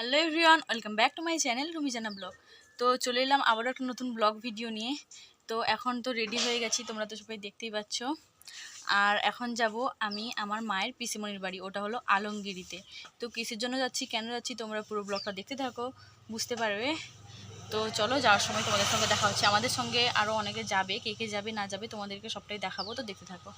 Hello everyone, welcome back to my channel Rumijana blog. তো চলে এলাম আবারও একটা নতুন ব্লগ ভিডিও নিয়ে। তো এখন তো রেডি হয়ে গেছি, তোমরা তো সবাই দেখতেই পাচ্ছ। আর এখন যাব আমি আমার মায়ের পিসিমণির বাড়ি, ওটা হলো আলমগিরিতে। তো কিসের জন্য যাচ্ছি, কেন যাচ্ছি, তোমরা পুরো ব্লগটা দেখতে থাকো, বুঝতে পারবে। তো চলো যাওয়ার সময় তোমাদের সঙ্গে দেখা হচ্ছে। আমাদের সঙ্গে আরও অনেকে যাবে, কে কে যাবে, না যাবে তোমাদেরকে সবটাই দেখাবো, তো দেখতে থাকো।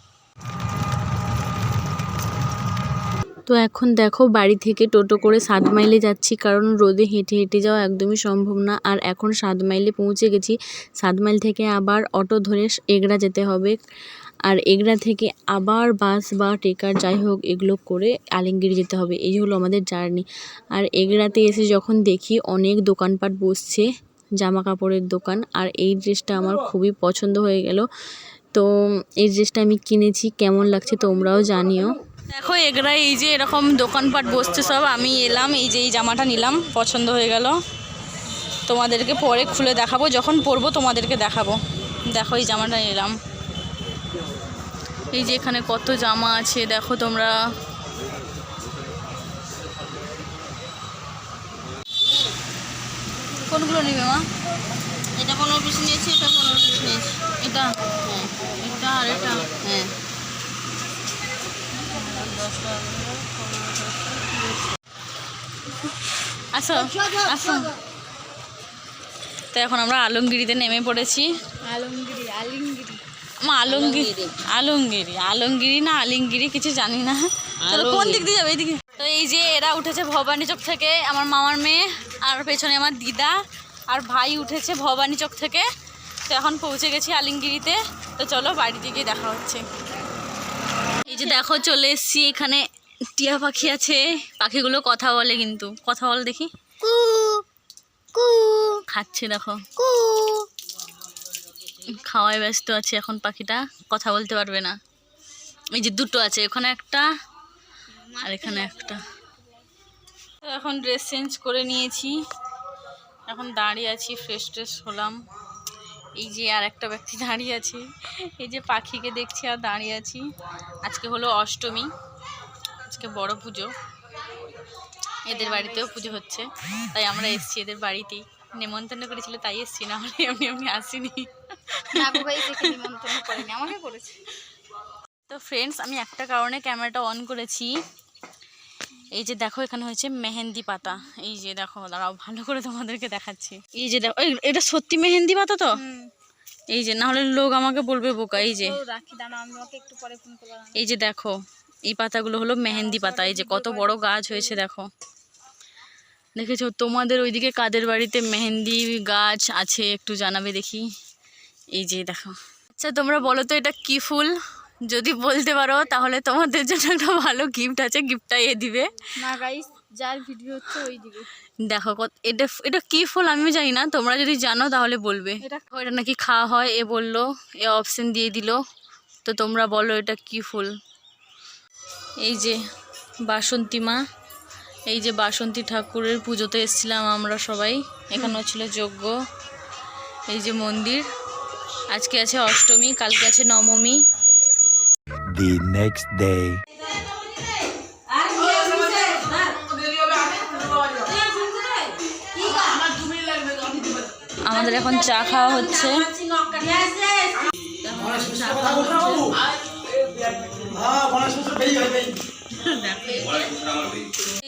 তো এখন দেখো বাড়ি থেকে টোটো করে সাত মাইলে যাচ্ছি কারণ রোদে হেঁটে হেঁটে যাওয়া একদমই সম্ভব না। আর এখন সাত মাইলে পৌঁছে গেছি সাত মাইল থেকে আবার অটো ধরে এগড়া যেতে হবে। আর এগড়া থেকে আবার বাস বা টেকার যাই হোক এগুলো করে আলিঙ্গিরি যেতে হবে এই হলো আমাদের জার্নি। আর এগড়াতে এসে যখন দেখি অনেক দোকানপাট বসছে জামা কাপড়ের দোকান আর এই ড্রেসটা আমার খুবই পছন্দ হয়ে গেল। তো এই ড্রেসটা আমি কিনেছি কেমন লাগছে তোমরাও জানিও। দেখো এগরা এই যে এরকম দোকানপাট বসছে সব আমি এলাম এই যে এই জামাটা নিলাম পছন্দ হয়ে গেল। তোমাদেরকে পরে খুলে দেখাবো যখন পরবো তোমাদেরকে দেখাবো। দেখো এই জামাটা নিলাম। এই যে এখানে কত জামা আছে দেখো তোমরা। কোনগুলো নিবে মা? এটা পনেরো পিস নিয়েছি এটা পনেরো পিস নিয়েছি। এটা? হ্যাঁ এটা আর এটা? হ্যাঁ। আসো আসো। তো এখন আমরা আলমগিরিতে নেমে পড়েছি। আলমগিরি আলিমগিরি আলমগিরি আলমগিরি আলমগিরি না আলিমগিরি কিছু জানি না। চলো কোন দিক দিয়ে যাবে এইদিকে তো এই যে এরা উঠেছে ভবানী চক থেকে আমার মামার মেয়ে আর পেছনে আমার দিদা আর ভাই উঠেছে ভবানী চক থেকে। তো এখন পৌঁছে গেছি আলিমগিরিতে তো চলো বাড়িতে গিয়ে দেখা হচ্ছে। যে দেখো চলে এসছি এখানে টিয়া পাখি আছে। পাখিগুলো কথা বলে কিন্তু। কথা বল দেখি। কু কু খাচ্ছে দেখো। কু। খাওয়ায় ব্যস্ত আছে এখন পাখিটা। কথা বলতে পারবে না। এই যে দুটো আছে ওখানে একটা আর এখানে একটা। এখন ড্রেস চেঞ্জ করে নিয়েছি। এখন দাঁড়িয়ে আছি ফ্রেশ ট্রেশ হলাম। এই যে আর একটা ব্যক্তি দাঁড়িয়ে আছে। এই যে পাখিকে দেখছি আর দাঁড়িয়ে আছি। আজকে হলো অষ্টমী। আজকে বড় পুজো। এদের বাড়িতেও পুজো হচ্ছে। তাই আমরা এসছি এদের বাড়িতেই। নেমন্তন্ন করেছিল তাই এসছি না হলে এমনি এমনি আসিনি। তো ফ্রেন্ডস আমি একটা কারণে ক্যামেরাটা অন করেছি। এই যে দেখো এখানে হয়েছে মেহেন্দি পাতা। এই যে দেখো দাঁড়াও ভালো করে তোমাদেরকে দেখাচ্ছি। এই যে দেখো এটা সত্যি মেহেন্দি পাতা তো? এই যে না হলে লোক আমাকে বলবে বোকা এই যে। এই যে দেখো এই পাতাগুলো হলো মেহেন্দি পাতা। এই যে কত বড় গাছ হয়েছে দেখো। দেখেছ তোমাদের ওইদিকে কাদের বাড়িতে মেহেন্দি গাছ আছে একটু জানাবে দেখি। এই যে দেখো। আচ্ছা তোমরা বলো তো এটা কি ফুল? যদি বলতে পারো তাহলে তোমাদের জন্য একটা ভালো গিফট আছে। গিফটটা এ দিবে। না গাইস যার ভিডিও হচ্ছে ওই দিকে দেখো কত এটা এটা কি ফুল আমি জানি না। তোমরা যদি জানো তাহলে বলবে। এটা নাকি খাওয়া হয় এ বলল এ অপশন দিয়ে দিল। তো তোমরা বলো এটা কি ফুল? এই যে বাসন্তী মা এই যে বাসন্তী ঠাকুরের পুজোতে এসেছিলাম আমরা সবাই। এখানেও ছিল যজ্ঞ এই যে মন্দির। আজকে আছে অষ্টমী কালকে আছে নবমী। The next day. আমাদের এখন চা খাওয়া হচ্ছে।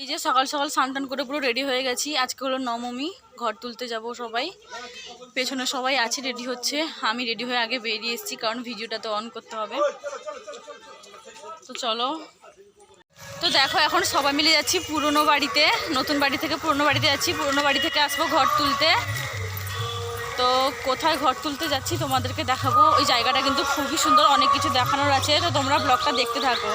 এই যে সকাল সকাল স্নান করে পুরো রেডি হয়ে গেছি। আজকে হলো নবমী, ঘর তুলতে যাব সবাই। পেছনে সবাই আছে রেডি হচ্ছে। আমি রেডি হয়ে আগে বেরিয়ে এসেছি, কারণ ভিডিওটা তো অন করতে হবে। তো চলো। তো দেখো, এখন সবাই মিলে যাচ্ছি পুরনো বাড়িতে। নতুন বাড়ি থেকে পুরনো বাড়িতে যাচ্ছি। পুরনো বাড়ি থেকে আসব ঘর তুলতে। তো কোথায় ঘর তুলতে যাচ্ছি তোমাদেরকে দেখাবো। ওই জায়গাটা কিন্তু খুবই সুন্দর, অনেক কিছু দেখানোর আছে। তো তোমরা ব্লগটা দেখতে থাকো।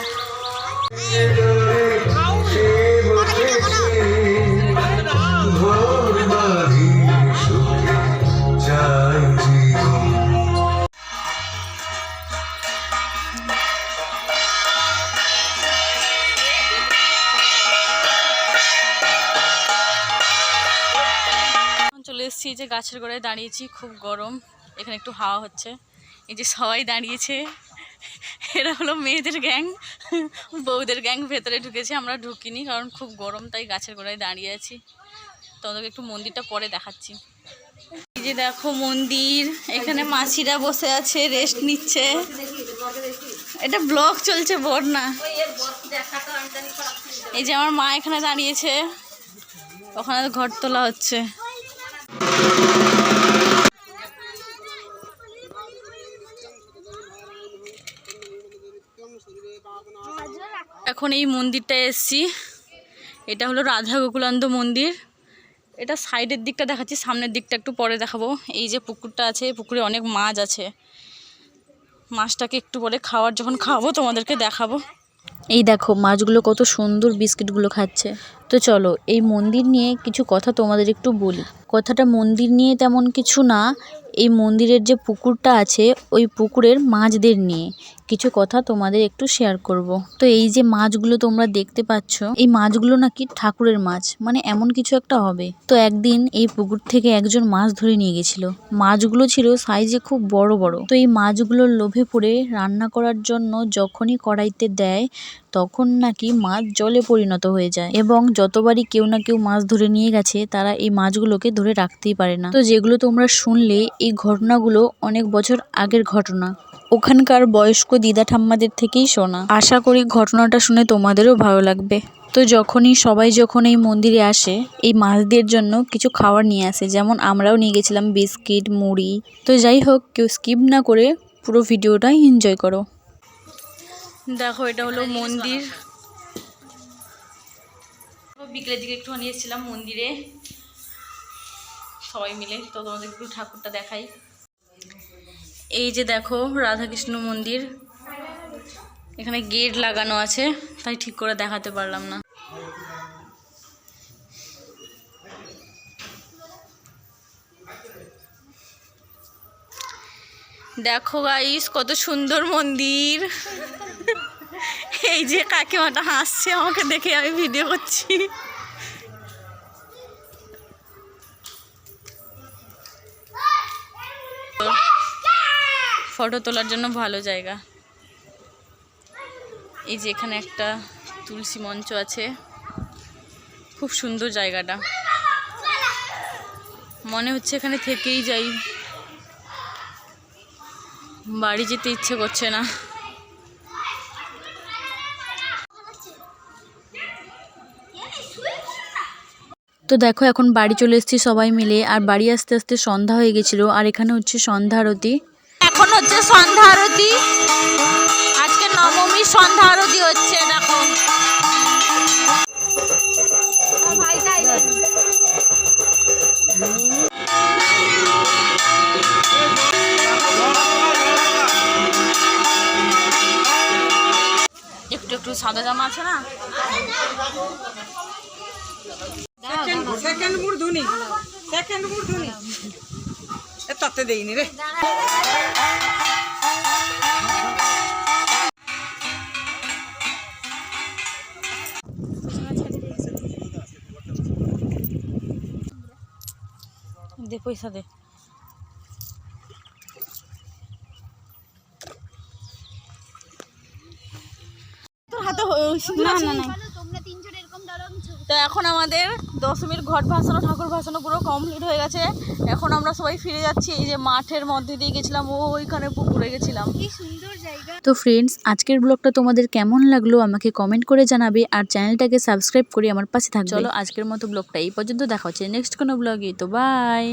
যে গাছের গোড়ায় দাঁড়িয়েছি, খুব গরম। এখানে একটু হাওয়া হচ্ছে। এই যে সবাই দাঁড়িয়েছে, এরা হলো মেয়েদের গ্যাং। বউদের গ্যাং ভেতরে ঢুকেছে, আমরা ঢুকিনি, কারণ খুব গরম, তাই গাছের গোড়ায় দাঁড়িয়ে আছি। তোমাদেরকে একটু মন্দিরটা পরে দেখাচ্ছি। এই যে দেখো মন্দির, এখানে মাসিরা বসে আছে রেস্ট নিচ্ছে। এটা ব্লগ চলছে বর না এই যে আমার মা এখানে দাঁড়িয়েছে, ওখানে ঘর তোলা হচ্ছে। এখন এই মন্দিরটায় এসছি। এটা হলো রাধা গোকুলানন্দ মন্দির। এটা সাইডের দিকটা দেখাচ্ছি, সামনের দিকটা একটু পরে দেখাবো। এই যে পুকুরটা আছে, পুকুরে অনেক মাছ আছে। মাছটাকে একটু পরে খাওয়ার, যখন খাব তোমাদেরকে দেখাবো। এই দেখো, মাছগুলো কত সুন্দর বিস্কিটগুলো খাচ্ছে। তো চলো, এই মন্দির নিয়ে কিছু কথা তোমাদের একটু বলি। কথাটা মন্দির নিয়ে তেমন কিছু না, এই মন্দিরের যে পুকুরটা আছে, ওই পুকুরের মাছদের নিয়ে। কিছু কথা তোমাদের একটু শেয়ার করব। তো এই যে মাছগুলো তোমরা দেখতে পাচ্ছ, এই মাছগুলো নাকি ঠাকুরের মাছ মানে এমন কিছু একটা হবে। তো একদিন এই পুকুর থেকে একজন মাছ ধরে নিয়ে গেছিল। মাছগুলো ছিল সাইজে খুব বড় বড়। তো এই মাছগুলোর লোভে পড়ে রান্না করার জন্য যখনই কড়াইতে দেয়, তখন নাকি মাছ জলে পরিণত হয়ে যায়। এবং যতবারই কেউ না কেউ মাছ ধরে নিয়ে গেছে, তারা এই মাছগুলোকে ধরে রাখতেই পারে না। তো যেগুলো তোমরা শুনলে, এই ঘটনাগুলো অনেক বছর আগের ঘটনা। ওখানকার বয়স্ক দিদা ঠাম্মাদের থেকেই শোনা। আশা করি ঘটনাটা শুনে তোমাদেরও ভালো লাগবে। তো যখনই, সবাই যখন এই মন্দিরে আসে, এই মাছদের জন্য কিছু খাবার নিয়ে আসে, যেমন আমরাও নিয়ে গেছিলাম বিস্কিট, মুড়ি। তো যাই হোক, কেউ স্কিপ না করে পুরো ভিডিওটা এনজয় করো। দেখো, এটা হলো মন্দির। বিকেলের দিকে একটুখানি এসেছিলাম মন্দিরে। সবাই মিলে তো তোমাদের একটু ঠাকুরটা দেখাই। এই যে দেখো, রাধাকৃষ্ণ মন্দির। এখানে গেট লাগানো আছে, তাই ঠিক করে দেখাতে পারলাম না। দেখো গাইস কত সুন্দর মন্দির। এই যে কাকিমাটা হাসছে, আমাকে দেখে আমি ভিডিও করছি। ফটো তোলার জন্য ভালো জায়গা। এই যে এখানে একটা তুলসী মঞ্চ আছে। খুব সুন্দর জায়গাটা। মনে হচ্ছে এখানে থেকেই যাই। বাড়ি যেতে ইচ্ছে করছে না। তো দেখো, এখন বাড়ি চলে এসেছি সবাই মিলে। আর বাড়ি আসতে আসতে সন্ধ্যা হয়ে গেছিল। আর এখানে হচ্ছে সন্ধ্যা আরতি। এখন হচ্ছে সন্ধ্যা আরতি আজকে নবমীর সন্ধ্যা আরতি হচ্ছে, দেখো। একটু একটু সাদা জামা আছে না? সেকেন্ড সেকেন্ড মূর্ধনি এ তাতে দেইনি রে। দে পয়সা দে। তোর হাতে না না না এরকম দাঁড়াও তো এখন আমাদের দশমীর ঘট ভাসানো ঠাকুর ভাসানো পুরো কমপ্লিট হয়ে গেছে। এখন আমরা সবাই ফিরে যাচ্ছি এই যে মাঠের মধ্যে দিয়ে গেছিলাম ও ওইখানে পুকুরে গেছিলাম। কি সুন্দর জায়গা। তো ফ্রেন্ডস আজকের ব্লগটা তোমাদের কেমন লাগল আমাকে কমেন্ট করে জানাবে আর চ্যানেলটাকে সাবস্ক্রাইব করে আমার পাশে থাকবে। চলো আজকের মতো ব্লগটা এই পর্যন্ত দেখা হচ্ছে নেক্সট কোনো ব্লগে তো বাই